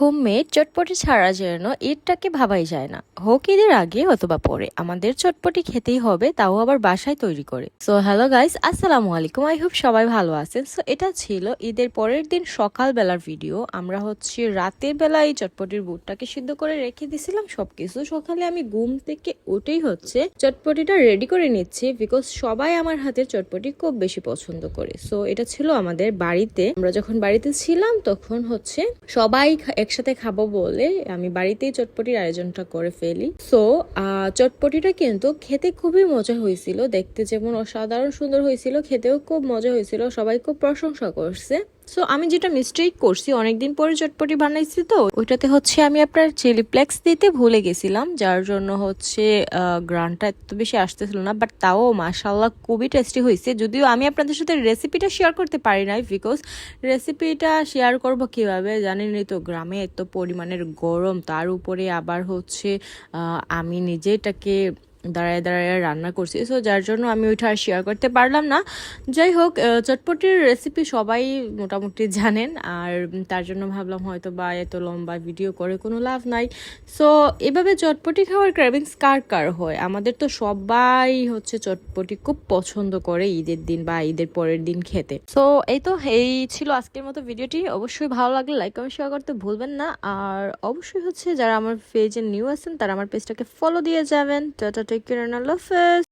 Homemade চটপটি ছাড়া যেন ঈদটাকে ভাবাই যায় না। হোক ঈদের আগে অথবা পরে। আমাদের চটপটি খেতেই হবে, তাও আবার বাসায় তৈরি করে। সো হ্যালো গাইস আসসালামু আলাইকুম। আই হোপ সবাই ভালো আছেন। সো এটা ছিল ঈদের পরের দিন সকালবেলার ভিডিও আমরা হচ্ছে রাতের বেলা এই চটপটির বুটটাকে সিদ্ধ করে রেখে দিছিলাম সবকিছু সকালে আমি ঘুম থেকে উঠেই হচ্ছে চটপটিটা রেডি করে নিচ্ছি বিকজ সবাই আমার হাতের চটপটি খুব বেশি পছন্দ করে। সো এটা ছিল আমাদের বাড়িতে। আমরা যখন বাড়িতে ছিলাম, তখন হচ্ছে সবাই একসাথে খাব বলে আমি বাড়িতেই চটপটির আয়োজনটা করে ফেলি। সো চটপটিটা কিন্তু খেতে খুবই মজা হয়েছিল। দেখতে যেমন অসাধারণ সুন্দর হয়েছিল, খেতেও খুব মজা হয়েছিল। সবাই খুব প্রশংসা করছে। সো আমি যেটা মিস্টেক করছি, অনেকদিন পরে চটপটি বানাইছি তো, ওইটাতে হচ্ছে আমি আপনার চিলি ফ্লেক্স দিতে ভুলে গেছিলাম, যার জন্য হচ্ছে গ্রানটা এত বেশি আসতেছিল না বাট তাও মাশাল্লাহ খুবই টেস্টি হয়েছে। যদিও আমি আপনাদের সাথে রেসিপিটা শেয়ার করতে পারি নাই বিকজ রেসিপিটা শেয়ার করব কীভাবে জানেনই তো, গ্রামে এত পরিমাণের গরম, তার উপরে আবার হচ্ছে আমি নিজে এটাকে দাঁড়ায় দাঁড়ায় রান্না করছি। সো যার জন্য আমি ওইটা আর শেয়ার করতে পারলাম না। যাই হোক চটপটির রেসিপি সবাই মোটামুটি জানেন। আর তার জন্য ভাবলাম হয়তো বা এত লম্বা ভিডিও করে কোনো লাভ নাই। সো এভাবে চটপটি খাওয়ার ক্রেভিংস কার কার হয়? আমাদের তো সবাই হচ্ছে চটপটি খুব পছন্দ করে ঈদের দিন বা ঈদের পরের দিন খেতে। সো এই তো, এই ছিল আজকের মতো ভিডিওটি অবশ্যই ভালো লাগলে লাইক কমেন্ট শেয়ার করতে ভুলবেন না। আর অবশ্যই হচ্ছে যারা আমার পেজে নিউ আছেন, তারা আমার পেজটাকে ফলো দিয়ে যাবেন। Tata se quieren a la fe,